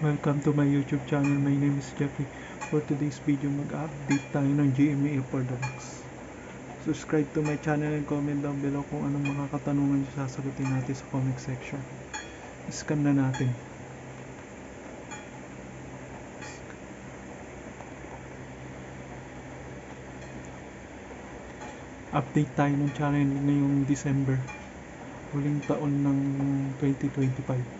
Welcome to my YouTube channel. My name is Jeffrey. For today's video, mag-update tayo ng GMA for the box. Subscribe to my channel and comment down below kung anong mga katanungan nyo sasagutin natin sa comment section. Scan na natin. Update tayo ng channel ngayong December. Huling taon ng 2025.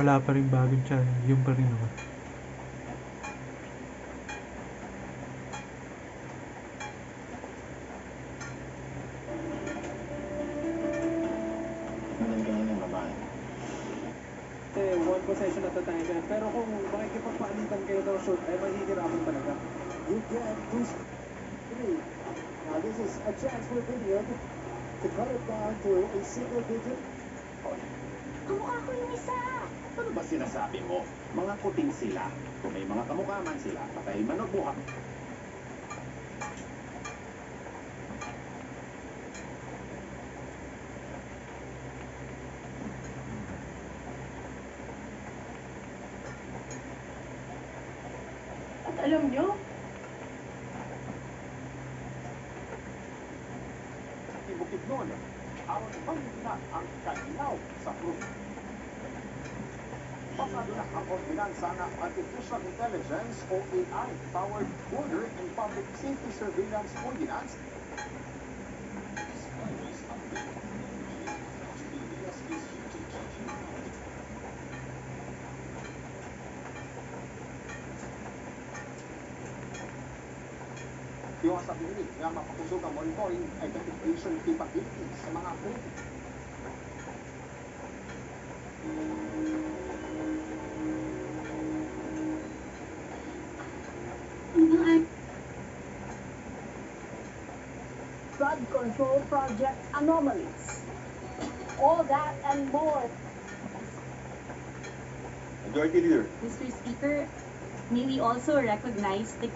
Wala pa rin bagong channel. Yung pa rin naman. Eh, one possession at a time yan. Pero kung makikipagpaalitan kayo daw shoot, ay mahihirapan talaga. You get these three. Now this is a chance for Vivian to cut it down to a single digit. Ko yung isa. Ano ba sinasabi mo? Mga kuting sila. Kung may mga kamukha man sila, patay manok buha. At alam nyo, Ibukid nun, aron pangina ang kalinaw sa proof. Ordinansa ng Artificial Intelligence o AI-powered border and public safety surveillance ordinance. Iwas sa pinig mapakusog ang monitoring identification capabilities sa mga activity. flood control project anomalies. All that and more. Majority Leader. Mr. Speaker, may we also recognize the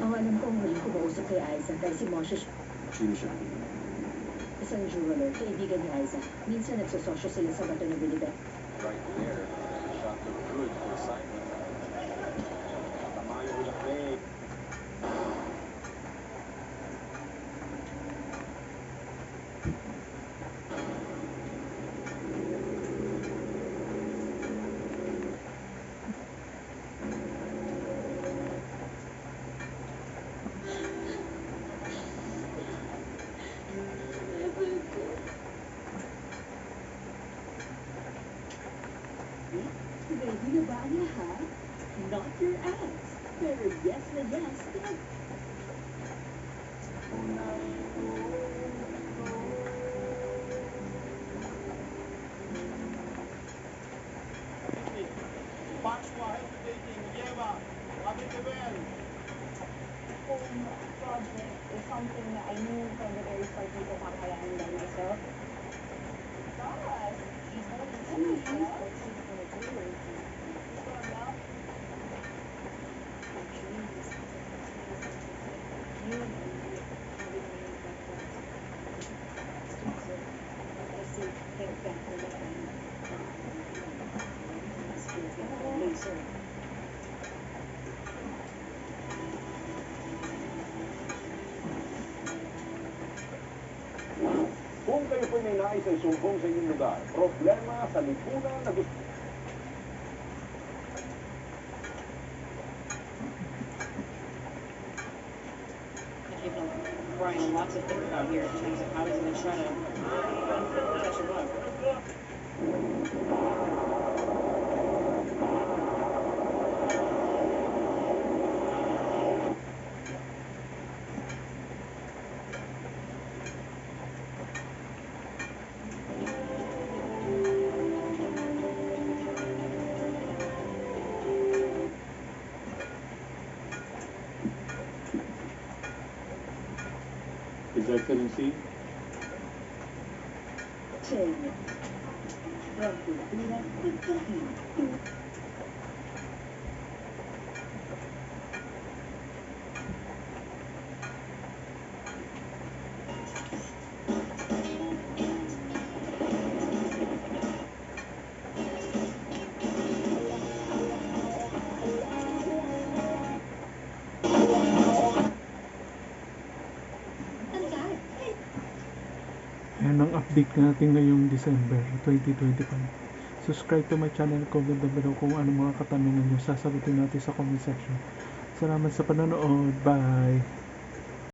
alam ko, huling kumausap kay Aiza dahil si Moshe Sino siya? Isang jeweler, kaibigan ni Aiza. Minsan nagsososyo sila sa bato ng Bilibet. Right there. Shot to good for Simon. hot, not your ass. Better yes or yes than... Project is something that I knew from the very start people po'y may nais ay sumbong sa inyong lugar. Problema sa lipunan na gusto Brian lots to think about here in terms of how he's going to try to catch him up. because I couldn't see. Ten. Yan ang update natin ngayong December 2025. Subscribe to my channel, comment down below kung ano mga katanungan nyo. Sasagutin natin sa comment section. Salamat sa panonood. Bye!